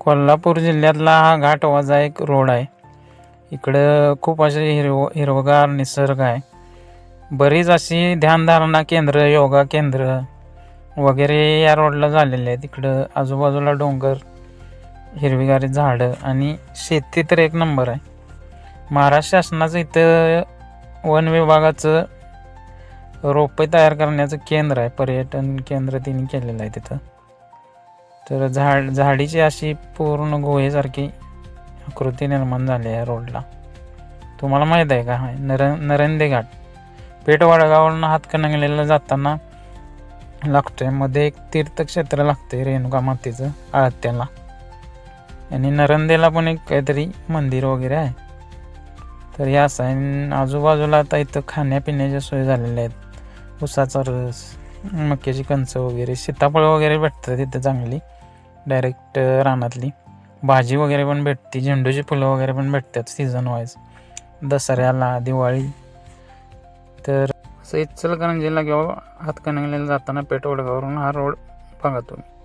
कोल्हापूर जिल्ह्यातला हा घाटवाजा एक रोड आहे. इकडं खूप असे हिरव हिरवगार निसर्ग आहे. बरीच अशी ध्यानधारणा केंद्र योगा केंद्र वगैरे या रोडला झालेले आहेत. इकडं आजूबाजूला डोंगर हिरवीगारी झाडं आणि शेती तर एक नंबर आहे. महाराष्ट्र शासनाचं इथं वन विभागाचं रोपे तयार करण्याचं केंद्र आहे. पर्यटन केंद्र तिने केलेलं आहे तिथं. तर झाड झाडीची अशी पूर्ण गोहेसारखी आकृती निर्माण झाली आहे रोडला. तुम्हाला माहीत आहे का? हा नर नरंदे घाट. पेठवाडगावरून हातकणंगलेला जाताना लागतोय. मध्ये एक तीर्थक्षेत्र लागतंय रेणुका मातेचं आळत्याला. आणि नरंदेला पण एक काहीतरी मंदिर वगैरे आहे. तर हे असं आहे. आजूबाजूला आता इथं खाण्यापिण्याच्या सोयी झालेल्या आहेत. उसाचा रस मक्याची कणसं वगैरे सीताफळ वगैरे भेटतं तिथं चांगली. डायरेक्ट रानातली. भाजी वगैरे पण भेटते झेंडूची फुलं वगैरे पण भेटतात सीझन वाईज दसऱ्याला दिवाळी. तर असं इचलकरंजीला किंवा हातकणंगलेला जाताना पेटवडगावरून हा रोड बघा तुम्ही.